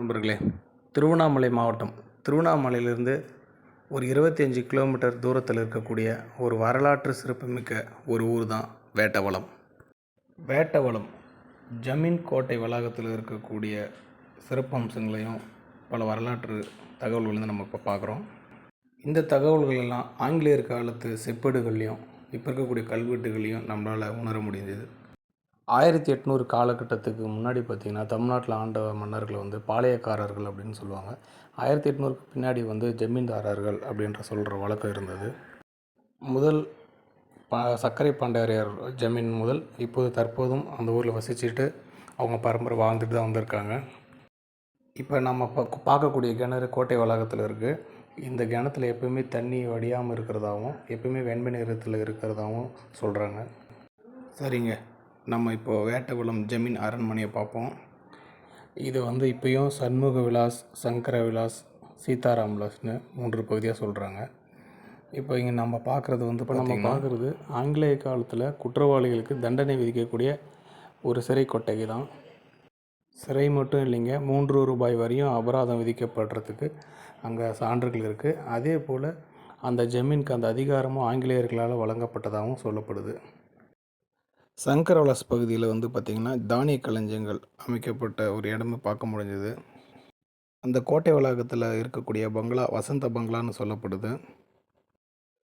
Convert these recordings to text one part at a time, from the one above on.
நண்பர்களே திருவண்ணாமலை மாவட்டம். திருவண்ணாமலையிலிருந்து ஒரு இருபத்தஞ்சி கிலோமீட்டர் தூரத்தில் இருக்கக்கூடிய ஒரு வரலாற்று சிறப்புமிக்க ஒரு ஊர் தான் வேட்டவளம். வேட்டவளம் ஜமீன் கோட்டை வளாகத்தில் இருக்கக்கூடிய சிறப்பம்சங்களையும் பல வரலாற்று தகவல்களையும் நம்ம இப்போ பார்க்குறோம். இந்த தகவல்கள் எல்லாம் ஆங்கிலேயர் காலத்து செப்பேடுகள்லையும் இப்போ இருக்கக்கூடிய கல்வெட்டுகளையும் நம்மளால் உணர முடிஞ்சது ஆயிரத்தி எட்நூறு காலகட்டத்துக்கு முன்னாடி பார்த்திங்கன்னா தமிழ்நாட்டில் ஆண்ட மன்னர்கள் வந்து பாளையக்காரர்கள் அப்படின்னு சொல்லுவாங்க. ஆயிரத்தி எட்நூறுக்கு பின்னாடி வந்து ஜமீன்தாரர்கள் அப்படின்ற சொல்கிற வழக்கம் இருந்தது. முதல் பா சர்க்கரை பாண்டியாரியார் ஜமீன் முதல் இப்போது தற்போதும் அந்த ஊரில் வசிச்சுட்டு அவங்க பரம்பரை வாழ்ந்துட்டு தான் வந்திருக்காங்க. இப்போ நம்ம பா பார்க்கக்கூடிய கிணறு கோட்டை வளாகத்தில் இருக்குது இந்த கிணத்துல எப்போயுமே தண்ணி வடியாமல் இருக்கிறதாகவும் எப்போயுமே வெண்மை நிறத்தில் இருக்கிறதாகவும் சொல்கிறாங்க சரிங்க. நம்ம இப்போது வேட்டகுளம் ஜமீன் அரண்மனையை பார்ப்போம். இது வந்து இப்போயும் சண்முக விலாஸ் சங்கர விலாஸ் சீதாராம் விலாஸ்னு மூன்று பகுதியாக சொல்கிறாங்க இப்போ இங்கே நம்ம பார்க்குறது வந்து இப்போ நம்ம பார்க்குறது ஆங்கிலேய காலத்தில் குற்றவாளிகளுக்கு தண்டனை விதிக்கக்கூடிய ஒரு சிறை கொட்டகை தான். சிறை மட்டும் இல்லைங்க மூன்று ரூபாய் வரையும் அபராதம் விதிக்கப்படுறதுக்கு அங்கே சான்றுகள் இருக்குது அதே போல் அந்த ஜமீனுக்கு அந்த அதிகாரமும் ஆங்கிலேயர்களால் வழங்கப்பட்டதாகவும் சொல்லப்படுது. சங்கரவலாஸ் பகுதியில் வந்து பார்த்திங்கன்னா தானிய களஞ்சியங்கள் அமைக்கப்பட்ட ஒரு இடமே பார்க்க முடிஞ்சது. அந்த கோட்டை வளாகத்தில் இருக்கக்கூடிய பங்களா வசந்த பங்களான்னு சொல்லப்படுது.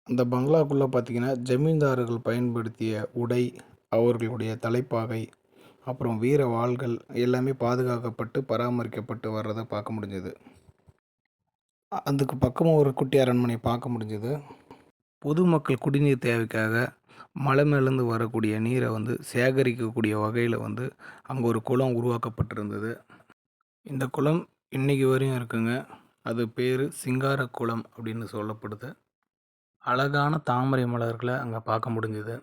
அந்த பங்களாக்குள்ளே பார்த்திங்கன்னா ஜமீன்தார்கள் பயன்படுத்திய உடை அவர்களுடைய தலைப்பாகை அப்புறம் வீர வாள்கள் எல்லாமே பாதுகாக்கப்பட்டு பராமரிக்கப்பட்டு வர்றதை பார்க்க முடிஞ்சது. அதுக்கு பக்கமும் ஒரு குட்டி அரண்மனை பார்க்க முடிஞ்சது. பொதுமக்கள் குடிநீர் தேவைக்காக மலை மேலேருந்து வரக்கூடிய நீரை வந்து சேகரிக்கக்கூடிய வகையில் வந்து அங்கே ஒரு குளம் உருவாக்கப்பட்டிருந்தது. இந்த குளம் இன்றைக்கி வரையும் இருக்குங்க. அது பேர் சிங்கார குளம் அப்படின்னு சொல்லப்படுது. அழகான தாமரை மலர்களை அங்கே பார்க்க முடிஞ்சுது.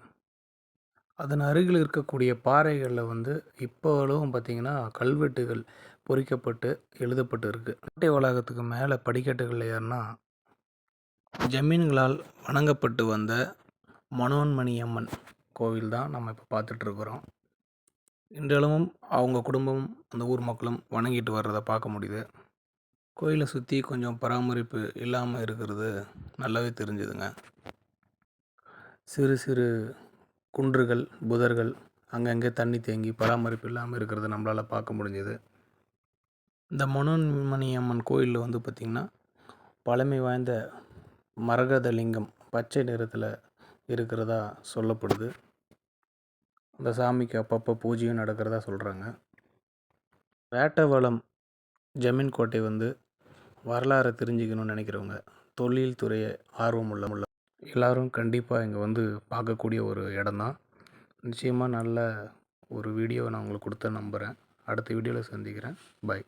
அதன் அருகில் இருக்கக்கூடிய பாறைகளில் வந்து இப்போ அளவும் பார்த்திங்கன்னா கல்வெட்டுகள் பொறிக்கப்பட்டு எழுதப்பட்டு இருக்குது கோட்டை வளாகத்துக்கு மேலே படிக்கட்டுகள் ஏறினா ஜமீன்களால் வணங்கப்பட்டு வந்த மனோன்மணி அம்மன் கோவில் தான் நம்ம இப்போ பார்த்துட்ருக்குறோம். இன்றளவும் அவங்க குடும்பம் அந்த ஊர் மக்களும் வணங்கிட்டு வர்றதை பார்க்க முடியுது. கோயிலை சுற்றி கொஞ்சம் பராமரிப்பு இல்லாமல் இருக்கிறது நல்லாவே தெரிஞ்சுதுங்க. சிறு சிறு குன்றுகள் புதர்கள் அங்கங்கே தண்ணி தேங்கி பராமரிப்பு இல்லாமல் இருக்கிறத நம்மளால் பார்க்க முடிஞ்சது. இந்த மனோன்மணி அம்மன் கோயிலில் வந்து பார்த்திங்கன்னா பழமை வாய்ந்த மரகத லிங்கம் பச்சை நிறத்தில் இருக்கிறதா சொல்லப்படுது. அந்த சாமிக்கு அப்பப்போ பூஜையும் நடக்கிறதா சொல்கிறாங்க வேட்டவளம் ஜமீன் கோட்டை வந்து வரலாறை தெரிஞ்சுக்கணும்னு நினைக்கிறவங்க தொழில் துறையை ஆர்வம் உள்ள உள்ள எல்லோரும் கண்டிப்பாக இங்கே வந்து பார்க்கக்கூடிய ஒரு இடம் தான் நிச்சயமாக நல்ல ஒரு வீடியோ நான் உங்களுக்கு கொடுத்த நம்புகிறேன் அடுத்த வீடியோவில் சந்திக்கிறேன். பாய்